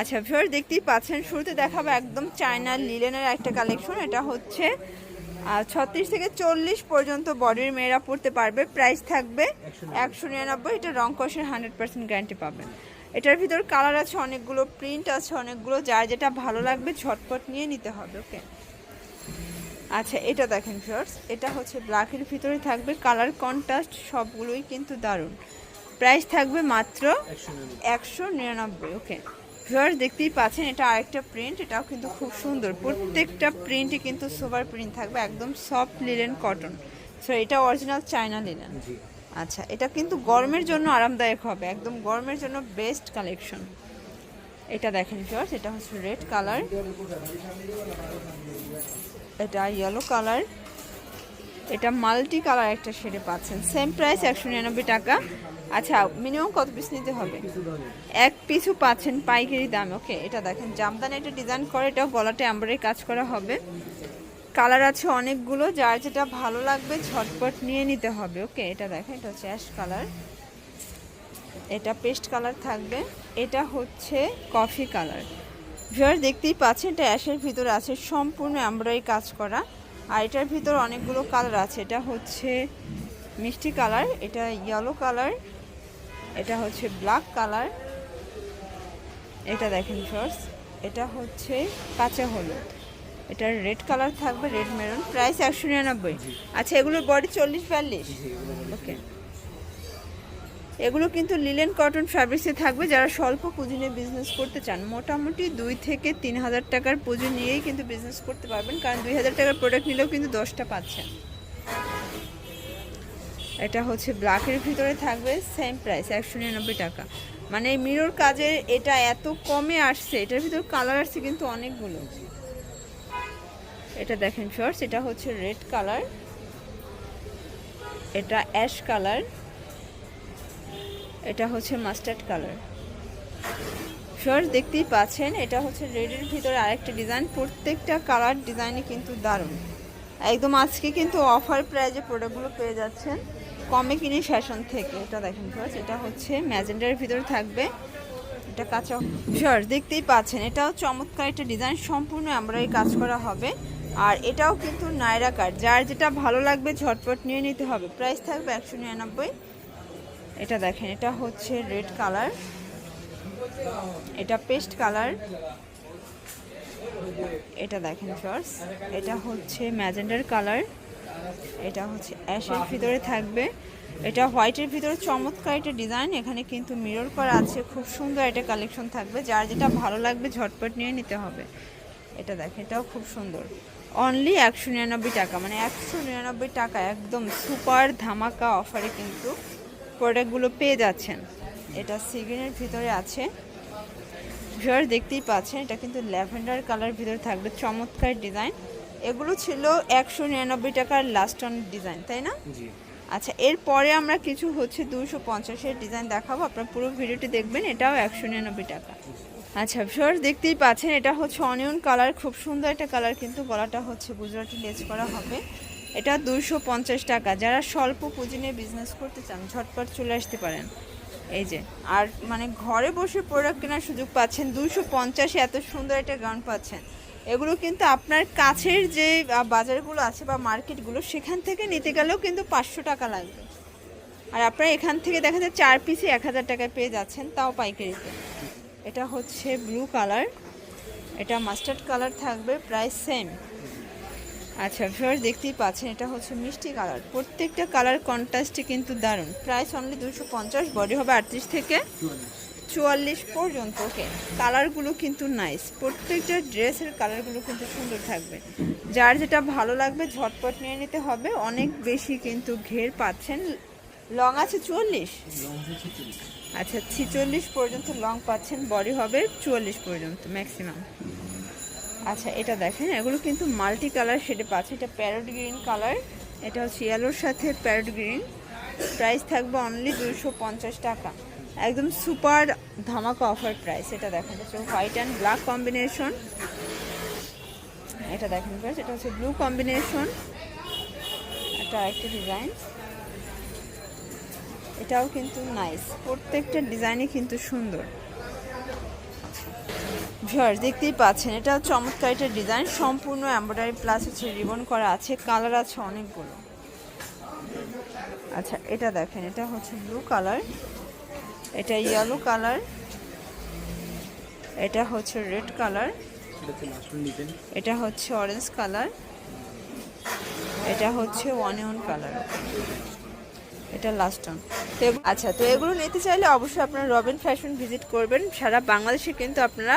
আচ্ছা ভিউয়ার দেখতেই পাচ্ছেন শুরুতে দেখাবো একদম চায়নার লিলেনের একটা কালেকশন এটা হচ্ছে ছত্রিশ থেকে চল্লিশ পর্যন্ত বডির মেয়েরা পড়তে পারবে প্রাইস থাকবে একশো নিরানব্বই এটা রং কষের হান্ড্রেড পার্সেন্ট গ্যারান্টি পাবেন এটার ভিতর কালার আছে অনেকগুলো প্রিন্ট আছে অনেকগুলো যার যেটা ভালো লাগবে ঝটপট নিয়ে নিতে হবে ওকে আচ্ছা এটা দেখেন ফিওর্স এটা হচ্ছে ব্ল্যাকের ভিতরে থাকবে কালার কন্ট্রাস্ট সবগুলোই কিন্তু দারুণ। প্রাইস থাকবে মাত্র একশো নিরানব্বই। ওকে ভিউয়ার দেখতেই পাচ্ছেন এটা আরেকটা প্রিন্ট এটাও কিন্তু খুব সুন্দর। প্রত্যেকটা প্রিন্টই কিন্তু সুপার প্রিন্ট থাকবে একদম সফট লিলেন কটন সো এটা অরিজিনাল চায়না লিলেন আচ্ছা এটা কিন্তু গরমের জন্য আরামদায়ক হবে একদম গরমের জন্য বেস্ট কালেকশন এটা দেখেন ভিউয়ার্স এটা হচ্ছে রেড কালার এটা ইয়েলো কালার এটা মাল্টি কালার একটা শেডে পাচ্ছেন। সেম প্রাইস একশো নিরানব্বই টাকা। আচ্ছা মিনিমাম কত পিস নিতে হবে? এক পিসও পাচ্ছেন পাইকারি দাম। ওকে, এটা দেখেন, জামদানি এটা ডিজাইন করে, এটাও গলাতে অ্যাম্বারের কাজ করা হবে। কালার আছে অনেকগুলো, যার যেটা ভালো লাগবে ঝটপট নিয়ে নিতে হবে। ওকে, এটা দেখেন, এটা হচ্ছে অ্যাশ কালার এটা পেস্ট কালার থাকবে। এটা হচ্ছে কফি কালার ভিউয়ার দেখতেই পাচ্ছেন, এটা অ্যাশের ভিতরে আছে, সম্পূর্ণ এমব্রয়ডারি কাজ করা। আর এটার ভিতর অনেকগুলো কালার আছে। এটা হচ্ছে মিষ্টি কালার এটা ইয়েলো কালার এটা হচ্ছে ব্ল্যাক কালার। এটা দেখেন শর্টস এটা হচ্ছে কাঁচা হলুদ। এটার রেড কালার থাকবে রেড মেরুন প্রাইস একশো নিরানব্বই। আচ্ছা এগুলোর বডি চল্লিশ বিয়াল্লিশ? ওকে এগুলো কিন্তু লিলেন কটন ফ্যাব্রিক্সে থাকবে। যারা স্বল্প পুঁজি নিয়ে বিজনেস করতে চান, মোটামুটি দুই থেকে তিন হাজার টাকার পুঁজি নিয়েই কিন্তু বিজনেস করতে পারবেন। কারণ দুই হাজার টাকার প্রোডাক্ট নিলেও কিন্তু দশটা পাচ্ছেন এটা হচ্ছে ব্ল্যাকের ভিতরে থাকবে সেম প্রাইস একশো নিরানব্বই টাকা। মানে মিরর কাজের এটা এত কমে আসছে, এটার ভিতর কালার আসছে কিন্তু অনেকগুলো। এটা দেখেন শর্টস এটা হচ্ছে রেড কালার এটা অ্যাশ কালার এটা হচ্ছে মাস্টার্ড কালার শর্টস দেখতেই পাচ্ছেন, এটা হচ্ছে রেডের ভিতরে আরেকটা ডিজাইন প্রত্যেকটা কালার ডিজাইনে কিন্তু দারুণ। একদম আজকে কিন্তু অফার প্রাইজে প্রোডাক্টগুলো পেয়ে যাচ্ছেন। কমে কিনে ফ্যাশন থেকে। এটা দেখেন ফার্স্ট এটা হচ্ছে ম্যাজেন্ডার ভিতরে থাকবে। এটা কাঁচা। শর্ট দেখতেই পাচ্ছেন, এটাও চমৎকার একটা ডিজাইন সম্পূর্ণ আমরা এই কাজ করা হবে। আর এটাও কিন্তু নায়রা কাট যার যেটা ভালো লাগবে ঝটপট নিয়ে নিতে হবে। প্রাইস থাকবে একশো নিরানব্বই। এটা দেখেন, এটা হচ্ছে রেড কালার। এটা পেস্ট কালার। এটা দেখেন শর্টস এটা হচ্ছে ম্যাজেন্ডার কালার। এটা হচ্ছে অ্যাশের ভিতরে থাকবে। এটা হোয়াইটের ভিতরে, চমৎকার একটা ডিজাইন। এখানে কিন্তু মিরর করা আছে, খুব সুন্দর একটা কালেকশন থাকবে। যার যেটা ভালো লাগবে ঝটপট নিয়ে নিতে হবে। এটা দেখেন, এটাও খুব সুন্দর। অনলি একশো নিরানব্বই টাকা মানে একশো নিরানব্বই টাকা, একদম সুপার ধামাকা অফারে কিন্তু প্রোডাক্টগুলো পেয়ে যাচ্ছেন। এটা সিগ্রিনের ভিতরে আছে। ভিউয়ার দেখতেই পাচ্ছেন এটা কিন্তু ল্যাভেন্ডার কালার ভিতরে থাকবে চমৎকার ডিজাইন। এগুলো ছিল একশো নিরানব্বই টাকার লাস্ট অন ডিজাইন তাই না? আচ্ছা এরপরে আমরা কিছু হচ্ছে দুশো পঞ্চাশের ডিজাইন দেখাবো। আপনার পুরো ভিডিওটি দেখবেন এটাও একশো নিরানব্বই টাকা। আচ্ছা ভিউয়ার দেখতেই পাচ্ছেন এটা হচ্ছে অনিয়ন কালার খুব সুন্দর একটা কালার কিন্তু গলাটা হচ্ছে গুজরাটি লেজ করা হবে। এটা দুশো পঞ্চাশ টাকা। যারা স্বল্প পুঁজি নিয়ে বিজনেস করতে চান, ঝটপট চলে আসতে পারেন। এই যে, আর মানে ঘরে বসে প্রোডাক্ট কেনার সুযোগ পাচ্ছেন দুশো পঞ্চাশে এত সুন্দর একটা গাউন পাচ্ছেন। এগুলো কিন্তু আপনার কাছের যে বাজারগুলো আছে বা মার্কেটগুলো, সেখান থেকে নিতে গেলেও কিন্তু পাঁচশো টাকা লাগবে। আর আপনারা এখান থেকে দেখা যায় চার পিসে এক হাজার টাকায় পেয়ে যাচ্ছেন, তাও পাইকারিতে। এটা হচ্ছে ব্লু কালার এটা মাস্টার্ড কালার থাকবে, প্রায় সেম আচ্ছা ভিউয়ার দেখতেই পাচ্ছেন, এটা হচ্ছে মিষ্টি কালার। প্রত্যেকটা কালার কন্ট্রাস্টে কিন্তু দারুণ। প্রাইস অনলি দুশো পঞ্চাশ বডি হবে আটত্রিশ থেকে চুয়াল্লিশ পর্যন্ত ওকে কালারগুলো কিন্তু নাইস প্রত্যেকটা ড্রেসের কালারগুলো কিন্তু সুন্দর থাকবে। যার যেটা ভালো লাগবে, ঝটপট নিয়ে নিতে হবে। অনেক বেশি কিন্তু ঘের পাচ্ছেন। লং আছে চুয়াল্লিশ? আচ্ছা ছিচল্লিশ পর্যন্ত লং পাচ্ছেন বডি হবে চুয়াল্লিশ পর্যন্ত ম্যাক্সিমাম আচ্ছা এটা দেখেন এগুলো কিন্তু মাল্টি কালার শেডে পাচ্ছে। এটা প্যারট গ্রিন কালার এটা হচ্ছে ইয়েলোর সাথে প্যারট গ্রিন। প্রাইস থাকবে অনলি দুশো টাকা। একদম সুপার ধামাকা অফার প্রাইস। এটা দেখেন হচ্ছে হোয়াইট অ্যান্ড ব্ল্যাক কম্বিনেশন। এটা দেখেন guys, এটা হচ্ছে ব্লু কম্বিনেশন। এটা আরেকটা ডিজাইন। এটাও কিন্তু নাইস প্রত্যেকটা ডিজাইনই কিন্তু সুন্দর। ভিউয়ার্স, দেখতেই পাচ্ছেন, এটা চমৎকার একটা ডিজাইন, সম্পূর্ণ এমব্রয়ডারি প্লাস হচ্ছে রিবন করা আছে, কালার আছে অনেকগুলো। আচ্ছা এটা দেখেন, এটা হচ্ছে ব্লু কালার, এটা ইয়েলো কালার, এটা হচ্ছে রেড কালার, এটা হচ্ছে অরেঞ্জ কালার, এটা হচ্ছে অনিয়ন কালার, এটা লাস্ট অন আচ্ছা তো এগুলো নিতে চাইলে অবশ্যই আপনারা রবিন ফ্যাশন ভিজিট করবেন, সারা বাংলাদেশে কিন্তু আপনারা